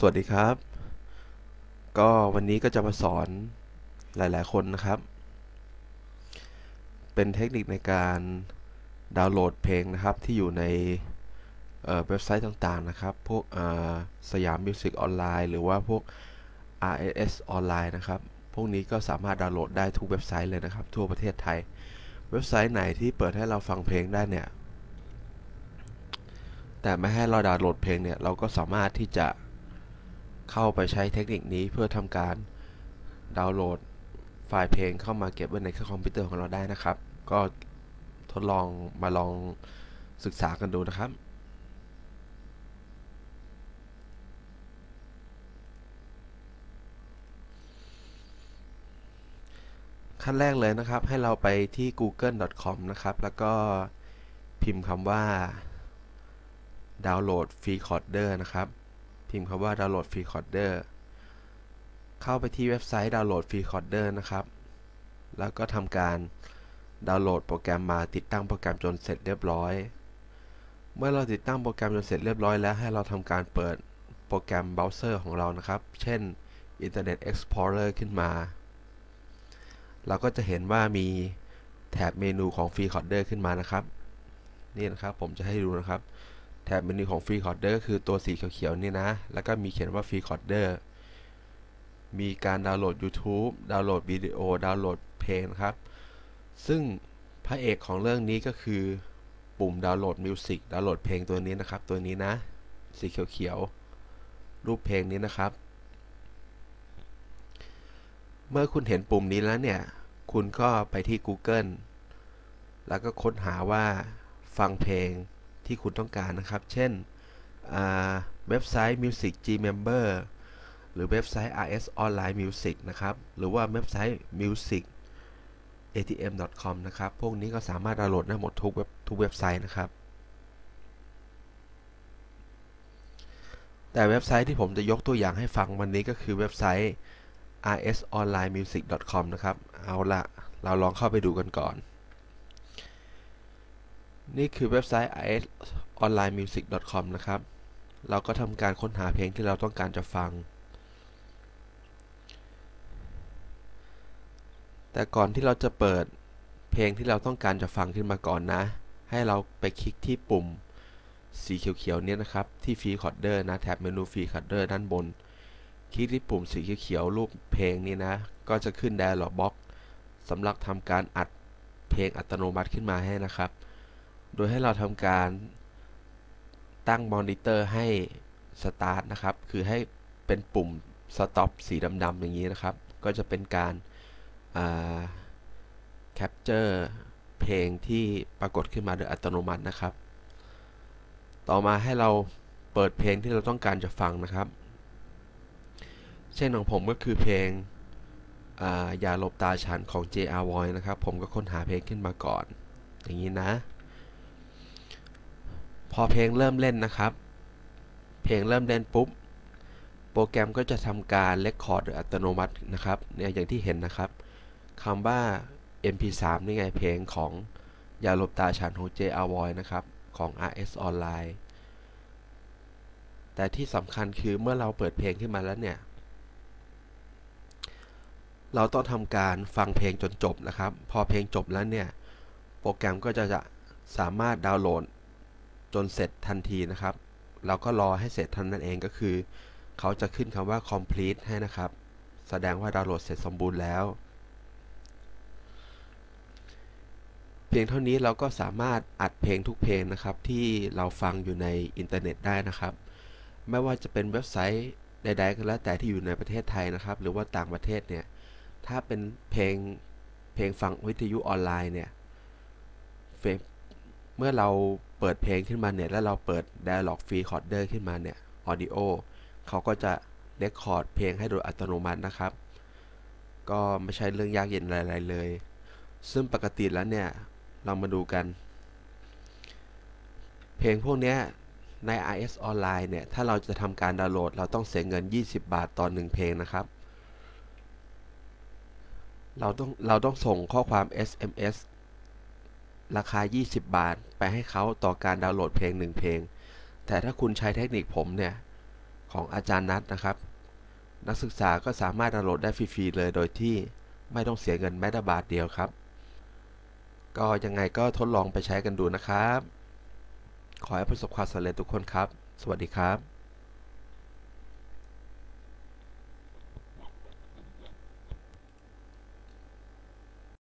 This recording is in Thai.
สวัสดีครับ ก็วันนี้ก็จะมาสอนหลาย ๆ คนนะครับ เป็นเทคนิคในการดาวน์โหลดเพลงนะครับที่อยู่ในเว็บไซต์ต่างๆนะครับ พวกสยามมิวสิกออนไลน์หรือว่าพวก RSS ออนไลน์นะครับ พวกนี้ก็สามารถดาวน์โหลดได้ทุกเว็บไซต์เลยนะครับ ทั่วประเทศไทย เว็บไซต์ไหนที่เปิดให้เราฟังเพลงได้เนี่ย แต่ไม่ให้เราดาวน์โหลดเพลงเนี่ย เราก็สามารถที่จะ เข้าไปใช้เทคนิคนี้เพื่อทำการดาวน์โหลดไฟล์เพลงเข้ามาเก็บไว้ในเครื่องคอมพิวเตอร์ของเราได้นะครับ ก็ทดลองมาลองศึกษากันดูนะครับขั้นแรกเลยนะครับให้เราไปที่ google.com นะครับ แล้วก็พิมพ์คำว่า ดาวน์โหลดฟรีคอร์เดอร์นะครับ พิมพ์คำว่าดาวน์โหลดฟรีคอร์เดอร์เข้าไปที่เว็บไซต์ดาวน์โหลดฟรีคอร์เดอร์นะครับ แล้วก็ทำการดาวน์โหลดโปรแกรมมาติดตั้งโปรแกรมจนเสร็จเรียบร้อย เมื่อเราติดตั้งโปรแกรมจนเสร็จเรียบร้อยแล้วให้เราทำการเปิดโปรแกรมเบราว์เซอร์ของเรานะครับ เช่น Internet Explorer ขึ้นมา เราก็จะเห็นว่ามีแถบเมนูของ Free Recorder ขึ้นมานะครับ นี่นะครับผมจะให้ดูนะครับ แถบเมนูของ Free Recorder ก็คือตัวสีเขียวๆนี่นะ แล้วก็มีเขียนว่า Free Recorder มีการดาวน์โหลด YouTube ดาวน์โหลดวิดีโอ ดาวน์โหลดเพลงครับ ซึ่งพระเอกของเรื่องนี้ก็คือปุ่มดาวน์โหลดมิวสิกดาวน์โหลดเพลงตัวนี้นะครับ ตัวนี้นะ สีเขียวๆ รูปเพลงนี้นะครับ เมื่อคุณเห็นปุ่มนี้แล้วเนี่ย คุณก็ไปที่ Google แล้วก็ค้นหาว่าฟังเพลง ที่คุณต้องการนะครับ เช่นเว็บไซต์ Music G Member หรือเว็บไซต์ RS Online Music นะครับ หรือว่าเว็บไซต์ Music atm.com นะครับ พวกนี้ก็สามารถดาวน์โหลดได้หมดทุกเว็บทุกเว็บไซต์นะครับ แต่เว็บไซต์ที่ผมจะยกตัวอย่างให้ฟังวันนี้ก็คือเว็บไซต์ rsonlinemusic.com นะครับ เอาละเราลองเข้าไปดูกันก่อน นี่คือเว็บไซต์ rsonlinemusic.com นะครับ เราก็ทำการค้นหาเพลงที่เราต้องการจะฟัง แต่ก่อนที่เราจะเปิดเพลงที่เราต้องการจะฟังขึ้นมาก่อนนะ ให้เราไปคลิกที่ปุ่มสีเขียวๆเนี่ยนะครับ ที่ฟรีคอร์เดอร์นะแท็บเมนูฟรีคอร์เดอร์ด้านบน คลิกที่ปุ่มสีเขียวๆรูปเพลงนี้นะ ก็จะขึ้น Dialog Box สำหรับทำการอัดเพลงอัตโนมัติขึ้นมาให้นะครับ โดยให้เราทำการตั้งมอนิเตอร์ให้ Start นะครับ คือให้เป็นปุ่ม Stop สีดำๆอย่างนี้นะครับ ก็จะเป็นการแคปเจอร์เพลงที่ปรากฏขึ้นมาโดยอัตโนมัตินะครับ ต่อมาให้เราเปิดเพลงที่เราต้องการจะฟังนะครับ เช่นของผมก็คือเพลงอย่าหลบตาฉันของ J.R. Voy นะครับ ผมก็ค้นหาเพลงขึ้นมาก่อน อย่างนี้นะ พอเพลงเริ่มเล่นนะครับ เพลงเริ่มเล่นปุ๊บ โปรแกรมก็จะทำการเลคคอร์ดโดยอัตโนมัตินะครับเนี่ยอย่างที่เห็นนะครับคำว่า mp3 นี่ไงเพลงของยาลบตาฉันของ J.R. Voy นะครับ ของ RS Online แต่ที่สำคัญคือเมื่อเราเปิดเพลงขึ้นมาแล้วเนี่ย เราต้องทำการฟังเพลงจนจบนะครับ พอเพลงจบแล้วเนี่ย โปรแกรมก็จะจะสามารถดาวน์โหลด จนเสร็จทันทีนะครับ เราก็รอให้เสร็จทันนั่นเองก็คือ เขาจะขึ้นคำว่า complete ให้นะครับ แสดงว่าดาวน์โหลดเสร็จสมบูรณ์แล้ว เพียงเท่านี้เราก็สามารถอัดเพลงทุกเพลงนะครับ ที่เราฟังอยู่ในอินเทอร์เน็ตได้นะครับ ไม่ว่าจะเป็นเว็บไซต์ใดๆก็แล้วแต่ที่อยู่ในประเทศไทยนะครับ หรือว่าต่างประเทศเนี่ย ถ้าเป็นเพลงเพลงฟังวิทยุออนไลน์เนี่ยเมื่อเรา เปิดเพลงขึ้นมาเนี่ยแล้วเราเปิด Dialog Free Recorder ขึ้นมาเนี่ย Audio เขาก็จะเรคคอร์ดเพลงให้โดยอัตโนมัตินะครับ ก็ไม่ใช่เรื่องยากเย็นอะไรเลย ซึ่งปกติแล้วเนี่ย เรามาดูกัน เพลงพวกนี้ใน RS ออนไลน์เนี่ย ถ้าเราจะทำการดาวน์โหลด เราต้องเสียเงิน 20 บาทต่อหนึ่งเพลงนะครับ เราต้องเราต้องส่งข้อความ SMS ราคา 20 บาท ไปให้เขาต่อการดาวน์โหลดเพลง 1 เพลง แต่ถ้าคุณใช้เทคนิคผมเนี่ย ของอาจารย์นัทนะครับ นักศึกษาก็สามารถดาวน์โหลดได้ฟรี ๆ เลยโดยที่ไม่ต้องเสียเงินแม้แต่บาทเดียวครับ ก็ยังไงก็ทดลองไปใช้กันดูนะครับ ขอให้ประสบความสำเร็จทุกคนครับ สวัสดีครับ